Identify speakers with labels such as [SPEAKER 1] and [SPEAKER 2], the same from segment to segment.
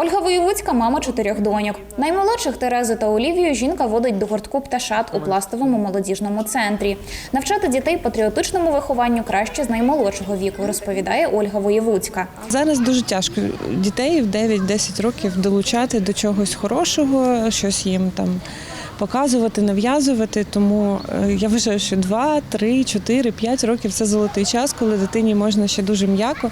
[SPEAKER 1] Ольга Воєвудська, мама чотирьох доньок. Наймолодших Терезу та Олівію жінка водить до гуртку пташат у пластовому молодіжному центрі. Навчати дітей патріотичному вихованню краще з наймолодшого віку, розповідає Ольга Воєвудська.
[SPEAKER 2] Зараз дуже тяжко дітей в 9-10 років долучати до чогось хорошого, щось їм там показувати, нав'язувати. Тому е, я вважаю, що 2, 3, 4, 5 років це золотий час, коли дитині можна ще дуже м'яко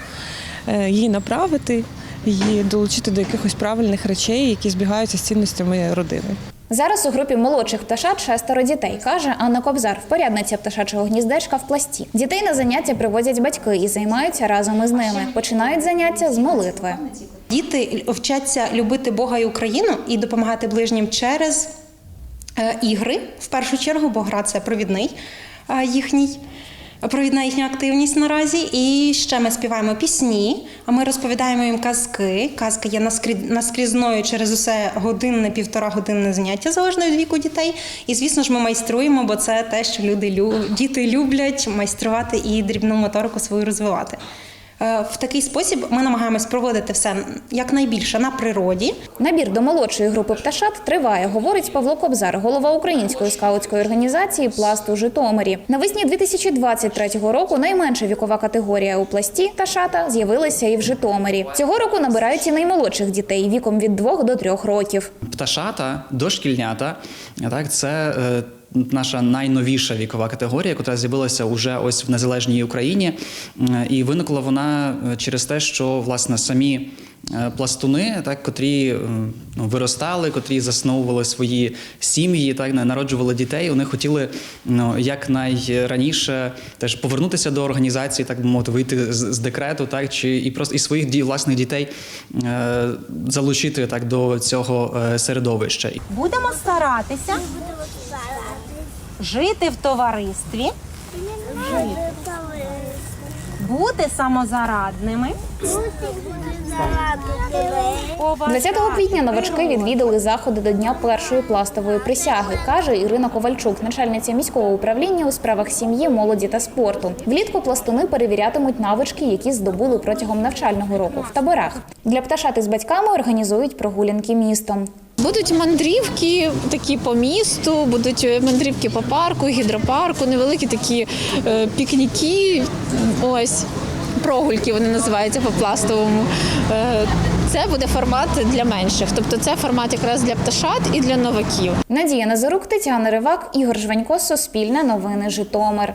[SPEAKER 2] е, її направити, її долучити до якихось правильних речей, які збігаються з цінностями родини.
[SPEAKER 1] Зараз у групі молодших пташат шестеро дітей, каже Анна Кобзар, впорядниця пташачого гніздечка в пласті. Дітей на заняття привозять батьки і займаються разом із ними. Починають заняття з молитви.
[SPEAKER 3] Діти вчаться любити Бога і Україну і допомагати ближнім через е, ігри, в першу чергу, бо гра це провідний е, їхній. Провідна їхня активність наразі, і ще ми співаємо пісні. А ми розповідаємо їм казки. Казка є наскрі- наскрізною через усе годинне, півтора годинне заняття залежно від віку дітей. І звісно ж, ми майструємо, бо це те, що люди лю- діти люблять майструвати і дрібну моторику свою розвивати. Е, В такий спосіб ми намагаємось проводити все якнайбільше на природі.
[SPEAKER 1] Набір до молодшої групи пташат триває, говорить Павло Кобзар, голова української скаутської організації Пласт у Житомирі. Навесні 2023 року найменша вікова категорія у пласті пташата з'явилася і в Житомирі. Цього року набирають і наймолодших дітей віком від 2 до 3 років.
[SPEAKER 4] Пташата, дошкільнята, так, це е, наша найновіша вікова категорія, яка з'явилася уже ось в незалежній Україні. І виникла вона е, через те, що власне самі е, пластуни, так, котрі е, ну, виростали, котрі засновували свої сім'ї, так, на- народжували дітей, вони хотіли ну, якнайраніше теж повернутися до організації, так би мовити, вийти з, з декрету, так, чи і просто і своїх ді- власних дітей е, залучити так до цього середовища.
[SPEAKER 5] Будемо старатися жити в товаристві, бути самозарадними.
[SPEAKER 1] 20 квітня новачки відвідали заходи до дня першої пластової присяги, каже Ірина Ковальчук, начальниця міського управління у справах сім'ї, молоді та спорту. Влітку пластуни перевірятимуть навички, які здобули протягом навчального року в таборах. Для пташати з батьками організують прогулянки містом.
[SPEAKER 6] Будуть мандрівки такі по місту, будуть е, мандрівки по парку, гідропарку, невеликі такі е, пікніки. Ось прогульки вони називаються по пластовому. Е, це буде формат для менших, тобто це формат якраз для пташат і для новаків.
[SPEAKER 1] Надія Назарук, Тетяна Ривак, Ігор Жванько, Суспільне новини Житомир.